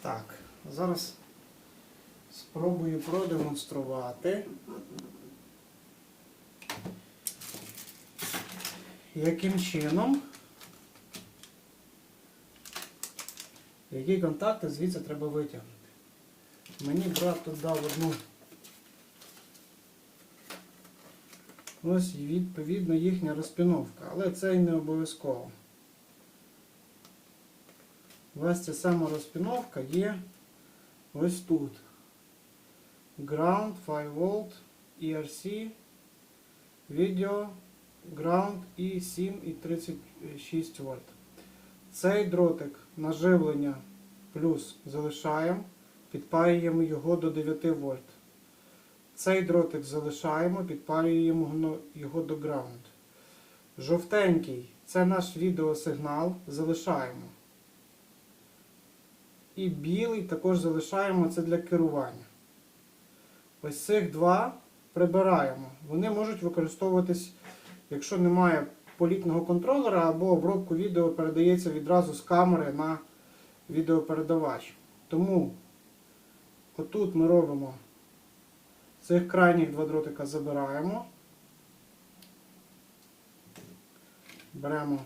Так, зараз спробую продемонструвати. Яким чином? Які контакти звідси треба витягнути? Мені брат тут дав одну. Ось відповідно їхня розпіновка, але це і не обов'язково. Ось ця сама розпіновка є ось тут. Ground 5 volt ERC Video Ground і 7 і 36 вольт. Цей дротик на живлення плюс залишаємо, підпаюємо його до 9 вольт. Цей дротик залишаємо, підпалюємо його до ground. Жовтенький це наш відеосигнал, залишаємо. І білий також залишаємо це для керування. Ось цих два прибираємо. Вони можуть використовуватись, якщо немає політного контролера або обробку відео передається відразу з камери на відеопередавач. Тому отут ми робимо цих крайніх два дротика забираємо. Беремо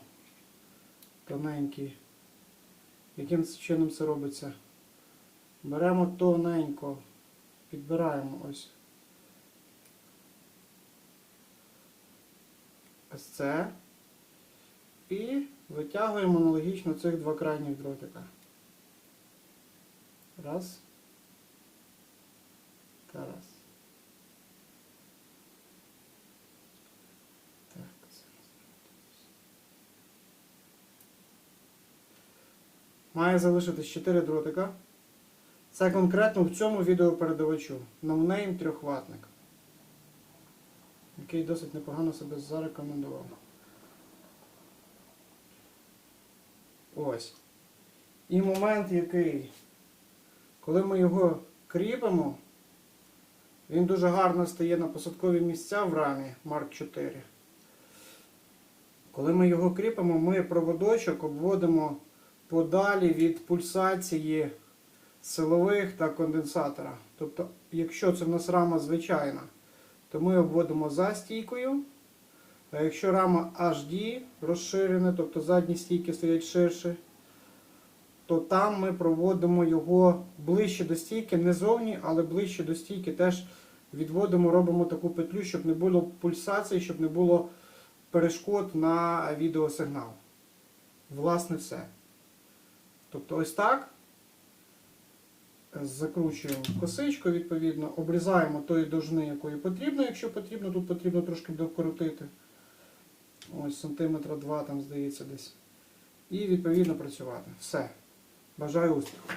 тоненький. Яким чином це робиться? Беремо тоненько, підбираємо ось. Це. І витягуємо аналогічно цих два крайніх дротика. Раз. Та раз. Має залишитись 4 дротика. Це конкретно в цьому відеопередавачу. Ноунейм трьохватник. Який досить непогано себе зарекомендував. Ось. І момент який, коли ми його кріпимо, він дуже гарно стає на посадкові місця в рамі Mark 4. Коли ми його кріпимо, ми проводочок обводимо подалі від пульсації силових та конденсатора. Тобто, якщо це в нас рама звичайна, то ми обводимо за стійкою. А якщо рама HD розширена, тобто задні стійки стоять ширше, то там ми проводимо його ближче до стійки, не зовні, але ближче до стійки теж відводимо, робимо таку петлю, щоб не було пульсації, щоб не було перешкод на відеосигнал. Власне, все. Тобто ось так. Закручуємо косичку, відповідно, обрізаємо тої довжини, якої потрібно, якщо потрібно, тут потрібно трошки докоротити. Ось сантиметра два там, здається, десь. І відповідно працювати. Все. Бажаю успіху.